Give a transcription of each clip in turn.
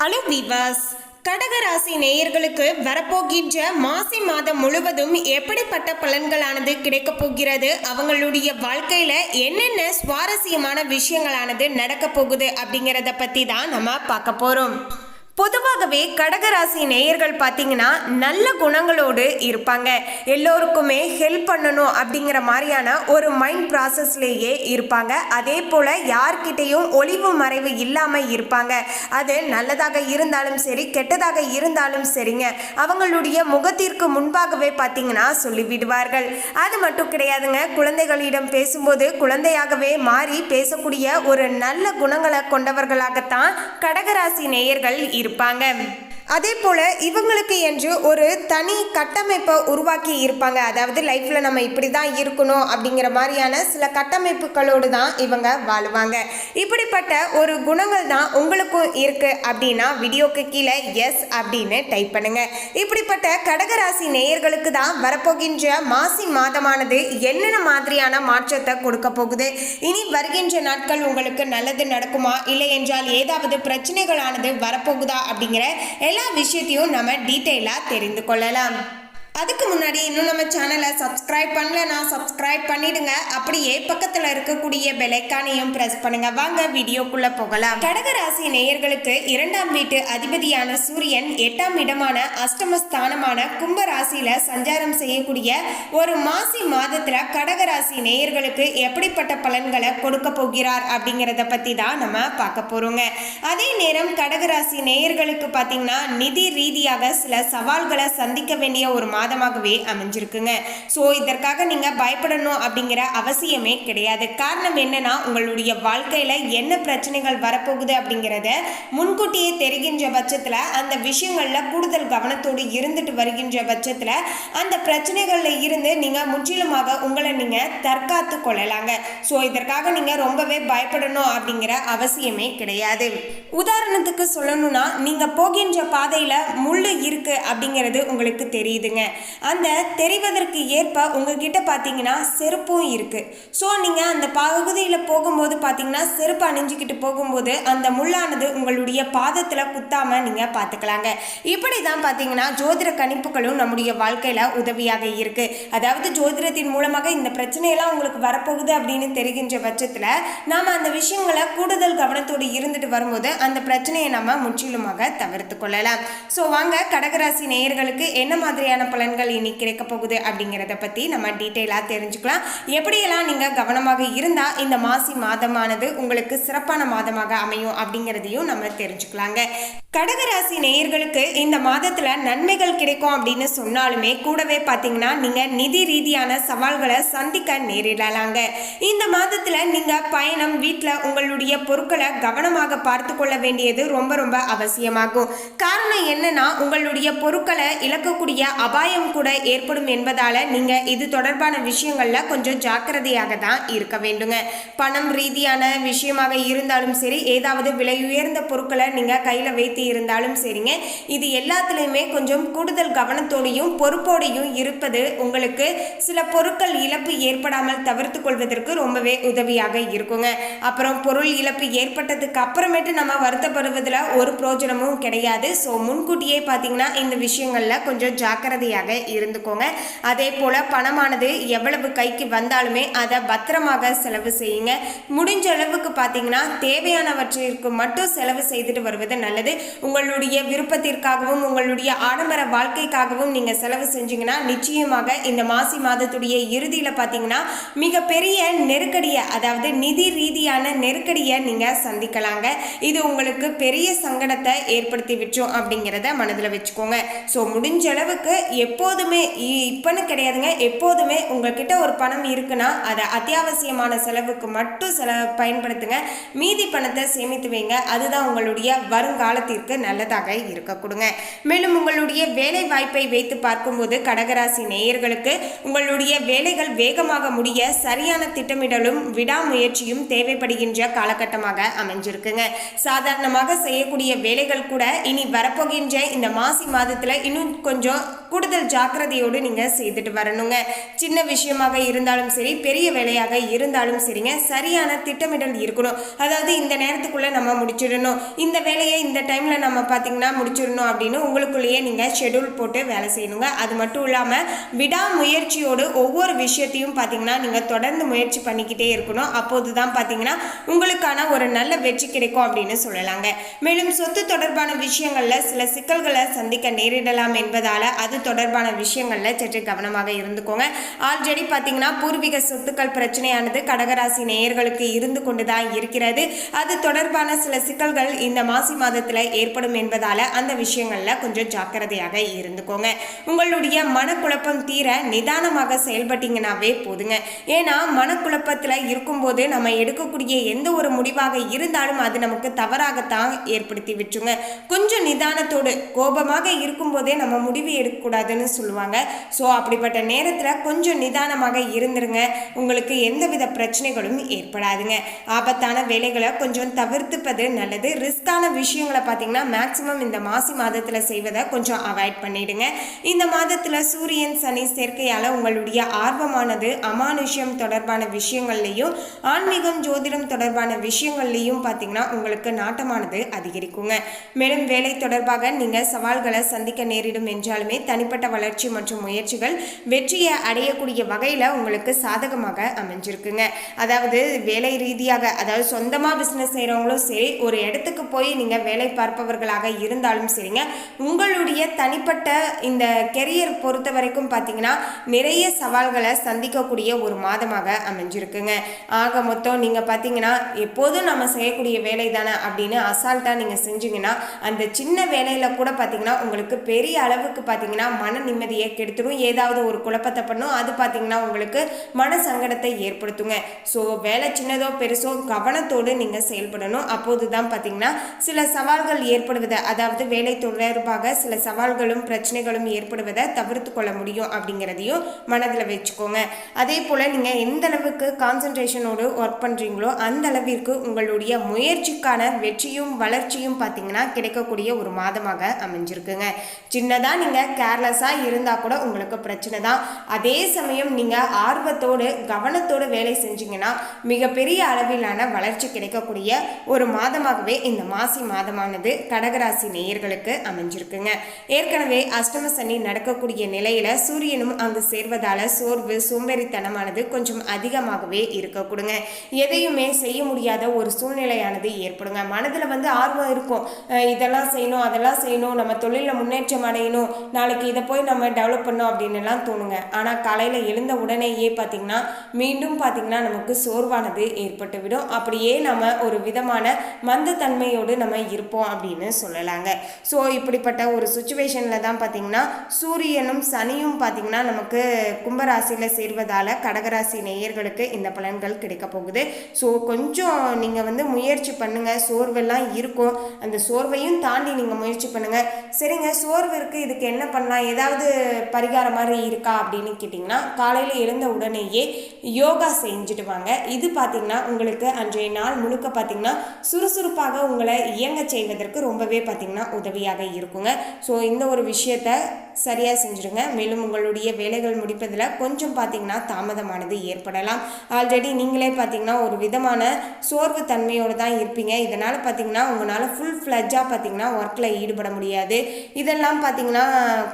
Hello விவாஸ் கடகராசி நேயர்களுக்கு வரப்போகின்ற மாசி மாதம் முழுவதும் எப்படிப்பட்ட பலன்களானது கிடைக்கப் போகிறது? அவங்களுடைய வாழ்க்கையில என்னென்ன சுவாரஸ்யமான விஷயங்களானது நடக்க போகுது அப்படிங்கிறத பத்தி தான் நம்ம பார்க்க போறோம். பொதுவாகவே கடகராசி நேயர்கள் பார்த்தீங்கன்னா நல்ல குணங்களோடு இருப்பாங்க. எல்லோருக்குமே ஹெல்ப் பண்ணணும் அப்படிங்கிற மாதிரியான ஒரு மைண்ட் ப்ராசஸ்லேயே இருப்பாங்க. அதே போல் யார்கிட்டேயும் ஒளிவு மறைவு இல்லாமல் இருப்பாங்க. அது நல்லதாக இருந்தாலும் சரி கெட்டதாக இருந்தாலும் சரிங்க. அவங்களுடைய முகத்திற்கு முன்பாகவே பார்த்தீங்கன்னா சொல்லிவிடுவார்கள். அது மட்டும் கிடையாதுங்க. குழந்தைகளிடம் பேசும்போது குழந்தையாகவே மாறி பேசக்கூடிய ஒரு நல்ல குணங்களை கொண்டவர்களாகத்தான் கடகராசி நேயர்கள் இருப்பாங்க. அதே போல் இவங்களுக்கு என்று ஒரு தனி கட்டமைப்பை உருவாக்கி இருப்பாங்க. அதாவது லைஃப்பில் நம்ம இப்படி தான் இருக்கணும் அப்படிங்கிற மாதிரியான சில கட்டமைப்புகளோடு தான் இவங்க வாழுவாங்க. இப்படிப்பட்ட ஒரு குணங்கள் தான் உங்களுக்கும் இருக்குது அப்படின்னா வீடியோக்கு கீழே எஸ் அப்படின்னு டைப் பண்ணுங்க. இப்படிப்பட்ட கடகராசி நேயர்களுக்கு தான் வரப்போகின்ற மாசி மாதமானது என்னென்ன மாதிரியான மாற்றத்தை கொடுக்க போகுது? இனி வருகின்ற நாட்கள் உங்களுக்கு நல்லது நடக்குமா? இல்லை என்றால் ஏதாவது பிரச்சனைகளானது வரப்போகுதா அப்படிங்கிற எல்லா எல்லா விஷயத்தையும் நம்ம டீட்டெயிலாக தெரிந்து கொள்ளலாம். அதுக்கு முன்னாடி இன்னும் நம்ம சேனலை சப்ஸ்கிரைப் பண்ணலனா சப்ஸ்கிரைப் பண்ணிடுங்க. அப்படியே பக்கத்தில் இருக்கக்கூடிய பெலைக்கானையும் ப்ரெஸ் பண்ணுங்க. வாங்க வீடியோக்குள்ள போகலாம். கடகராசி நேயர்களுக்கு இரண்டாம் வீட்டு அதிபதியான சூரியன் எட்டாம் இடமான அஷ்டமஸ்தானமான கும்ப ராசியில சஞ்சாரம் செய்யக்கூடிய ஒரு மாசி மாதத்துல கடகராசி நேயர்களுக்கு எப்படிப்பட்ட பலன்களை கொடுக்க போகிறார் அப்படிங்கிறத பத்தி தான் நம்ம பார்க்க போறோங்க. அதே நேரம் கடகராசி நேயர்களுக்கு பார்த்தீங்கன்னா நிதி ரீதியாக சில சவால்களை சந்திக்க வேண்டிய ஒரு மாதம் மாதமாகவே அமைஞ்சிருக்குங்க. ஸோ இதற்காக நீங்கள் பயப்படணும் அப்படிங்கிற அவசியமே கிடையாது. காரணம் என்னன்னா உங்களுடைய வாழ்க்கையில் என்ன பிரச்சனைகள் வரப்போகுது அப்படிங்கிறத முன்கூட்டியே தெரிகின்ற பட்சத்தில் அந்த விஷயங்களில் கூடுதல் கவனத்தோடு இருந்துட்டு வருகின்ற பட்சத்தில் அந்த பிரச்சனைகளில் இருந்து நீங்கள் முற்றிலுமாக உங்களை நீங்கள் தற்காத்து கொள்ளலாங்க. ஸோ இதற்காக நீங்கள் ரொம்பவே பயப்படணும் அப்படிங்கிற அவசியமே கிடையாது. உதாரணத்துக்கு சொல்லணும்னா நீங்கள் போகின்ற பாதையில் முள் இருக்கு அப்படிங்கிறது உங்களுக்கு தெரியுதுங்க. அந்த தெரிவதற்கு ஏற்ப உங்ககிட்ட பார்த்தீங்கன்னா செருப்பும் இருக்குது ஸோ நீங்கள் அந்த பகுதியில் போகும்போது பார்த்தீங்கன்னா செருப்பு அணிஞ்சுக்கிட்டு போகும்போது அந்த முள்ளானது உங்களுடைய பாதத்தில் குத்தாமல் நீங்கள் பார்த்துக்கலாங்க இப்படி தான் பார்த்தீங்கன்னா ஜோதிட கணிப்புகளும் நம்முடைய வாழ்க்கையில் உதவியாக இருக்கு. அதாவது ஜோதிடத்தின் மூலமாக இந்த பிரச்சனையெல்லாம் உங்களுக்கு வரப்போகுது அப்படின்னு தெரிகின்ற பட்சத்தில் நாம் அந்த விஷயங்களை கூடுதல் கவனத்தோடு இருந்துட்டு வரும்போது அந்த பிரச்சனையை நம்ம முற்றிலுமாக தவிர்த்து கொள்ளலாம். ஸோ வாங்க கடகராசி நேயர்களுக்கு என்ன மாதிரியான பலன்கள் இனி கிடைக்க போகுது அப்படிங்கிறத பற்றி நம்ம டீட்டெயிலாக தெரிஞ்சுக்கலாம். எப்படியெல்லாம் நீங்கள் கவனமாக இருந்தால் இந்த மாசி மாதமானது உங்களுக்கு சிறப்பான மாதமாக அமையும் அப்படிங்கிறதையும் நம்ம தெரிஞ்சுக்கலாங்க. கடகராசி நேயர்களுக்கு இந்த மாதத்தில் நன்மைகள் கிடைக்கும் அப்படின்னு சொன்னாலுமே கூடவே பார்த்தீங்கன்னா நீங்கள் நிதி ரீதியான சவால்களை சந்திக்க நேரிடலாங்க. இந்த மாதத்தில் நீங்கள் பயணம் வீட்டில் உங்களுடைய பொருட்களை கவனமாக பார்த்து கொள்ள வேண்டியது ரொம்ப ரொம்ப அவசியமாகும். காரணம் என்னன்னா உங்களுடைய பொருட்களை இழக்கக்கூடிய அபாய காயம் கூட ஏற்படும் என்பதால் நீங்கள் இது தொடர்பான விஷயங்களில் கொஞ்சம் ஜாக்கிரதையாக தான் இருக்க வேண்டுங்க. பணம் ரீதியான விஷயமாக இருந்தாலும் சரி ஏதாவது விலை உயர்ந்த பொருட்களை நீங்கள் கையில் வைத்து இருந்தாலும் சரிங்க. இது எல்லாத்துலேயுமே கொஞ்சம் கூடுதல் கவனத்தோடையும் பொறுப்போடையும் இருப்பது உங்களுக்கு சில பொருட்கள் இழப்பு ஏற்படாமல் தவிர்த்து கொள்வதற்கு ரொம்பவே உதவியாக இருக்குங்க. அப்புறம் பொருள் இழப்பு ஏற்பட்டதுக்கு அப்புறமேட்டு நம்ம வருத்தப்படுவதில் ஒரு பிரோஜனமும் கிடையாது. ஸோ முன்கூட்டியே பார்த்தீங்கன்னா இந்த விஷயங்களில் கொஞ்சம் ஜாக்கிரதையாக இருந்துக்கோங்க. அதே போல் பணமானது எவ்வளவு கைக்கு வந்தாலுமே அதை பத்திரமாக செலவு செய்யுங்க. முடிஞ்ச அளவுக்கு பார்த்தீங்கன்னா தேவையானவற்றிற்கு மட்டும் செலவு செய்துட்டு வருவது நல்லது. உங்களுடைய விருப்பத்திற்காகவும் உங்களுடைய ஆடம்பர வாழ்க்கைக்காகவும் நீங்கள் செலவு செஞ்சீங்கன்னா நிச்சயமாக இந்த மாசி மாதத்துடைய இறுதியில் பார்த்தீங்கன்னா மிகப்பெரிய நெருக்கடியை அதாவது நிதி ரீதியான நெருக்கடியை நீங்கள் சந்திக்கலாங்க. இது உங்களுக்கு பெரிய சங்கடத்தை ஏற்படுத்தி விட்டோம் அப்படிங்கிறத மனதில் வச்சுக்கோங்க. ஸோ முடிஞ்ச அளவுக்கு எப்போதுமே இ- கிடையாதுங்க. எப்போதுமே உங்ககிட்ட ஒரு பணம் இருக்குன்னா அதை அத்தியாவசியமான செலவுக்கு மட்டும் செல பயன்படுத்துங்க. மீதி பணத்தை சேமித்து வைங்க. அதுதான் உங்களுடைய வருங்காலத்திற்கு நல்லதாக இருக்க கொடுங்க. மேலும் உங்களுடைய வேலை வாய்ப்பை வைத்து பார்க்கும்போது கடகராசி நேயர்களுக்கு உங்களுடைய வேலைகள் வேகமாக முடிய சரியான திட்டமிடலும் விடாமுயற்சியும் தேவைப்படுகின்ற காலகட்டமாக அமைஞ்சிருக்குங்க. சாதாரணமாக செய்யக்கூடிய வேலைகள் கூட இனி வரப்போகின்ற இந்த மாசி மாதத்தில் இன்னும் கொஞ்சம் கூடுதல் ஜாக்கிரதையோடு நீங்கள் செய்துட்டு வரணுங்க. சின்ன விஷயமாக இருந்தாலும் சரி பெரிய வேலையாக இருந்தாலும் சரிங்க. சரியான திட்டமிடல் இருக்கணும். அதாவது இந்த நேரத்துக்குள்ளே நம்ம முடிச்சிடணும். இந்த வேலையை இந்த டைமில் நம்ம பார்த்தீங்கன்னா முடிச்சிடணும் அப்படின்னு உங்களுக்குள்ளேயே நீங்கள் ஷெடியூல் போட்டு வேலை செய்யணுங்க. அது மட்டும் இல்லாமல் விடாமுயற்சியோடு ஒவ்வொரு விஷயத்தையும் பார்த்தீங்கன்னா நீங்கள் தொடர்ந்து முயற்சி பண்ணிக்கிட்டே இருக்கணும். அப்போது தான் பார்த்தீங்கன்னா உங்களுக்கான ஒரு நல்ல வெற்றி கிடைக்கும் அப்படின்னு சொல்லலாங்க. மேலும் சொத்து தொடர்பான விஷயங்களில் சில சிக்கல்களை சந்திக்க நேரிடலாம் என்பதால் அது தொடர்பான விஷயங்களில் சற்று கவனமாக இருந்துக்கோங்க. ஆல்ரெடி பார்த்தீங்கன்னா பூர்வீக சொத்துக்கள் பிரச்சனையானது கடகராசி நேயர்களுக்கு இருந்து கொண்டு தான் இருக்கிறது. அது தொடர்பான சில சிக்கல்கள் இந்த மாசி மாதத்தில் ஏற்படும் என்பதால் அந்த விஷயங்களில் கொஞ்சம் ஜாக்கிரதையாக இருந்துக்கோங்க. உங்களுடைய மனக்குழப்பம் தீர நிதானமாக செயல்பட்டீங்கன்னாவே போதுங்க. ஏன்னா மனக்குழப்பத்தில் இருக்கும்போது நம்ம எடுக்கக்கூடிய எந்த ஒரு முடிவாக இருந்தாலும் அது நமக்கு தவறாகத்தான் ஏற்படுத்தி விட்டுருங்க. கொஞ்சம் நிதானத்தோடு கோபமாக இருக்கும்போதே நம்ம முடிவு எடுக்க இருக்கக்கூடாதுன்னு சொல்லுவாங்க. ஸோ அப்படிப்பட்ட நேரத்தில் கொஞ்சம் நிதானமாக இருந்துருங்க. உங்களுக்கு எந்தவித பிரச்சனைகளும் ஏற்படாதுங்க. ஆபத்தான வேலைகளை கொஞ்சம் தவிர்த்துப்பது நல்லது. ரிஸ்கான விஷயங்களை பார்த்தீங்கன்னா மேக்சிமம் இந்த மாசி மாதத்தில் செய்வதை கொஞ்சம் அவாய்ட் பண்ணிடுங்க. இந்த மாதத்தில் சூரியன் சனி சேர்க்கையால் உங்களுடைய ஆர்வமானது அமானுஷ்யம் தொடர்பான விஷயங்கள்லையும் ஆன்மீகம் ஜோதிடம் தொடர்பான விஷயங்கள்லையும் பார்த்தீங்கன்னா உங்களுக்கு நாட்டமானது அதிகரிக்குங்க. மேலும் வேலை தொடர்பாக நீங்கள் சவால்களை சந்திக்க நேரிடும் என்றாலுமே தனிப்பட்ட வளர்ச்சி மற்றும் முயற்சிகள் வெற்றியை அடையக்கூடிய வகையில் உங்களுக்கு சாதகமாக அமைஞ்சிருக்குங்க. அதாவது வேலை ரீதியாக அதாவது சொந்தமாக பிஸ்னஸ் செய்கிறவங்களும் சரி ஒரு இடத்துக்கு போய் நீங்கள் வேலை பார்ப்பவர்களாக இருந்தாலும் சரிங்க. உங்களுடைய தனிப்பட்ட இந்த கெரியர் பொறுத்த வரைக்கும் பார்த்தீங்கன்னா நிறைய சவால்களை சந்திக்கக்கூடிய ஒரு மாதமாக அமைஞ்சிருக்குங்க. ஆக மொத்தம் நீங்கள் பார்த்தீங்கன்னா எப்போதும் நம்ம செய்யக்கூடிய வேலை தானே அப்படின்னு அசால்ட்டாக நீங்கள் செஞ்சீங்கன்னா அந்த சின்ன வேலையில் கூட பார்த்தீங்கன்னா உங்களுக்கு பெரிய அளவுக்கு பார்த்தீங்கன்னா மன நிம்மதியை கெடுத்துடும் ஏதாவது ஒரு குழப்பத்தை பண்ணும். அது பார்த்தீங்கன்னா உங்களுக்கு மன சங்கடத்தை ஏற்படுத்துங்க. ஸோ வேலை சின்னதோ பெருசோ கவனத்தோடு நீங்கள் செயல்படணும். அப்போது தான் பார்த்தீங்கன்னா சில சவால்கள் ஏற்படுவதை அதாவது வேலை தொடர்பாக சில சவால்களும் பிரச்சனைகளும் ஏற்படுவதை தவிர்த்து கொள்ள முடியும் அப்படிங்கிறதையும் மனதில் வச்சுக்கோங்க. அதே போல் நீங்கள் எந்த அளவுக்கு கான்சன்ட்ரேஷனோடு ஒர்க் பண்ணுறீங்களோ அந்த அளவிற்கு உங்களுடைய முயற்சிக்கான வெற்றியும் வளர்ச்சியும் பார்த்தீங்கன்னா கிடைக்கக்கூடிய ஒரு மாதமாக அமைஞ்சிருக்குங்க. சின்னதாக நீங்கள் கேர்லெஸ்ஸாக இருந்தால் கூட உங்களுக்கு பிரச்சனை தான். அதே சமயம் நீங்கள் ஆர்வத்தோடு கவனத்தோடு வேலை செஞ்சீங்கன்னா மிகப்பெரிய அளவிலான வளர்ச்சி கிடைக்கக்கூடிய ஒரு மாதமாகவே இந்த மாசி மாதமானது கடகராசி நேயர்களுக்கு அமைஞ்சிருக்குங்க. ஏற்கனவே அஷ்டம சனி நடக்கக்கூடிய நிலையில் சூரியனும் அங்கு சேர்வதால் சோர்வு சோம்பேறித்தனமானது கொஞ்சம் அதிகமாகவே இருக்க கொடுங்க. எதையுமே செய்ய முடியாத ஒரு சூழ்நிலையானது ஏற்படுங்க. மனதில் வந்து ஆர்வம் இருக்கும். இதெல்லாம் செய்யணும் அதெல்லாம் செய்யணும் நம்ம தொழிலில் முன்னேற்றம் அடையணும் நாளைக்கு இதை போய் நம்ம டெவலப் பண்ணோம் அப்படின்னுலாம் தோணுங்க. ஆனால் காலையில் எழுந்த உடனேயே பார்த்தீங்கன்னா மீண்டும் பார்த்தீங்கன்னா நமக்கு சோர்வானது ஏற்பட்டு விடும். அப்படியே நம்ம ஒரு விதமான மந்தத்தன்மையோடு நம்ம இருப்போம் அப்படின்னு சொல்லலாங்க. ஸோ இப்படிப்பட்ட ஒரு சுச்சுவேஷனில் தான் பார்த்தீங்கன்னா சூரியனும் சனியும் பார்த்தீங்கன்னா நமக்கு கும்பராசியில் சேர்வதால் கடகராசி நேயர்களுக்கு இந்த பலன்கள் கிடைக்க போகுது. ஸோ கொஞ்சம் நீங்கள் வந்து முயற்சி பண்ணுங்கள் சோர்வெல்லாம் இருக்கும். அந்த சோர்வையும் தாண்டி நீங்கள் முயற்சி பண்ணுங்கள் சரிங்க சோர்வு இருக்குது இதுக்கு என்ன பண்ணலாம்? ஏதாவது பரிகாரம் மாதிரி இருக்கா அப்படின்னு கேட்டிங்கன்னா காலையில் எழுந்த உடனேயே யோகா செஞ்சுட்டு வாங்க. இது பார்த்திங்கன்னா உங்களுக்கு அன்றைய நாள் முழுக்க பார்த்தீங்கன்னா சுறுசுறுப்பாக உங்களை இயங்க செய்வதற்கு ரொம்பவே பார்த்தீங்கன்னா உதவியாக இருக்குங்க. ஸோ இந்த ஒரு விஷயத்த சரியாக செஞ்சுடுங்க மேலும் உங்களுடைய வேலைகள் முடிப்பதில் கொஞ்சம் பார்த்தீங்கன்னா தாமதமானது ஏற்படலாம். ஆல்ரெடி நீங்களே பார்த்தீங்கன்னா ஒரு விதமான சோர்வு தன்மையோடு தான் இருப்பீங்க. இதனால் பார்த்தீங்கன்னா உங்களால் ஃபுல் ஃப்ளஜ்ஜாக பார்த்தீங்கன்னா ஒர்க்கில் ஈடுபட முடியாது. இதெல்லாம் பார்த்தீங்கன்னா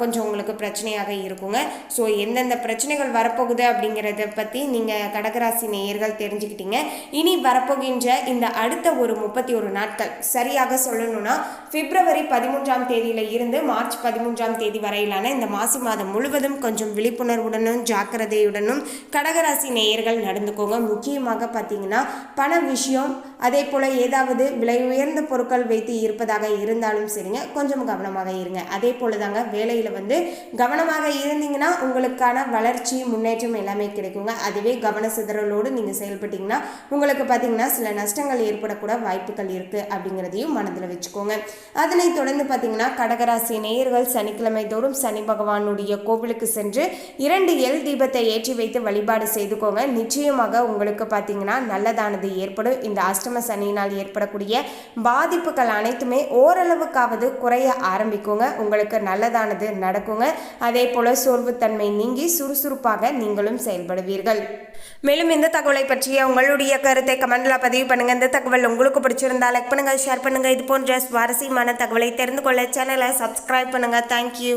கொஞ்சம் உங்களுக்கு பிரச்சனையாக இருக்குங்க. ஸோ எந்தெந்த பிரச்சனைகள் வரப்போகுது அப்படிங்கிறத பற்றி நீங்கள் கடகராசி நேயர்கள் தெரிஞ்சுக்கிட்டீங்க. இனி வரப்போகின்ற இந்த அடுத்த ஒரு முப்பத்தி ஒரு நாட்கள் சரியாக சொல்லணும்னா பிப்ரவரி பதிமூன்றாம் தேதியில் இருந்து மார்ச் பதிமூன்றாம் தேதி வரையிலான இந்த மாசி மாதம் முழுவதும் கொஞ்சம் விழிப்புணர்வுடனும் ஜாக்கிரதையுடனும் கடகராசி நேயர்கள் நடந்துக்கோங்க. முக்கியமாக பார்த்தீங்கன்னா பண விஷயம் அதே போல் ஏதாவது விலை உயர்ந்த பொருட்கள் வைத்து இருப்பதாக இருந்தாலும் சரிங்க கொஞ்சம் கவனமாக இருங்க. அதே போல் தாங்க வேலையில் வந்து கவனமாக இருந்தீங்கன்னா உங்களுக்கான வளர்ச்சி முன்னேற்றம் எல்லாமே கிடைக்குங்க. அதுவே கவன சிதறலோடு நீங்கள் செயல்பட்டீங்கன்னா உங்களுக்கு பார்த்தீங்கன்னா சில நஷ்டங்கள் ஏற்படக்கூட வாய்ப்புகள் இருக்குது அப்படிங்கிறதையும் மனதில் வச்சுக்கோங்க. அதனைத் தொடர்ந்து பார்த்தீங்கன்னா கடகராசி நேயர்கள் சனிக்கிழமை தோறும் சனி பகவானுடைய கோவிலுக்கு சென்று இரண்டு எல் தீபத்தை ஏற்றி வைத்து வழிபாடு செய்துக்கோங்க. நிச்சயமாக உங்களுக்கு பார்த்தீங்கன்னா நல்லதானது ஏற்படும். இந்த அஷ்டம சனியினால் ஏற்படக்கூடிய பாதிப்புகள் அனைத்துமே ஓரளவுக்காவது குறைய ஆரம்பிக்குங்க. உங்களுக்கு நல்லதானது நடக்குங்க. அதே போல் சோர்வுத்தன்மை நீங்கி சுறுசுறுப்பாக நீங்களும் செயல்படுவீர்கள். மேலும் இந்த தகவலை பற்றிய உங்களுடைய கருத்தை கமெண்ட்ல பதிவு பண்ணுங்க. இந்த தகவல் உங்களுக்கு பிடிச்சிருந்தா லைக் பண்ணுங்க ஷேர் பண்ணுங்க. இது போன்ற சுவாரஸ்யமான தகவலை தெரிந்து கொள்ள சேனலை சப்ஸ்கிரைப் பண்ணுங்க. தேங்க்யூ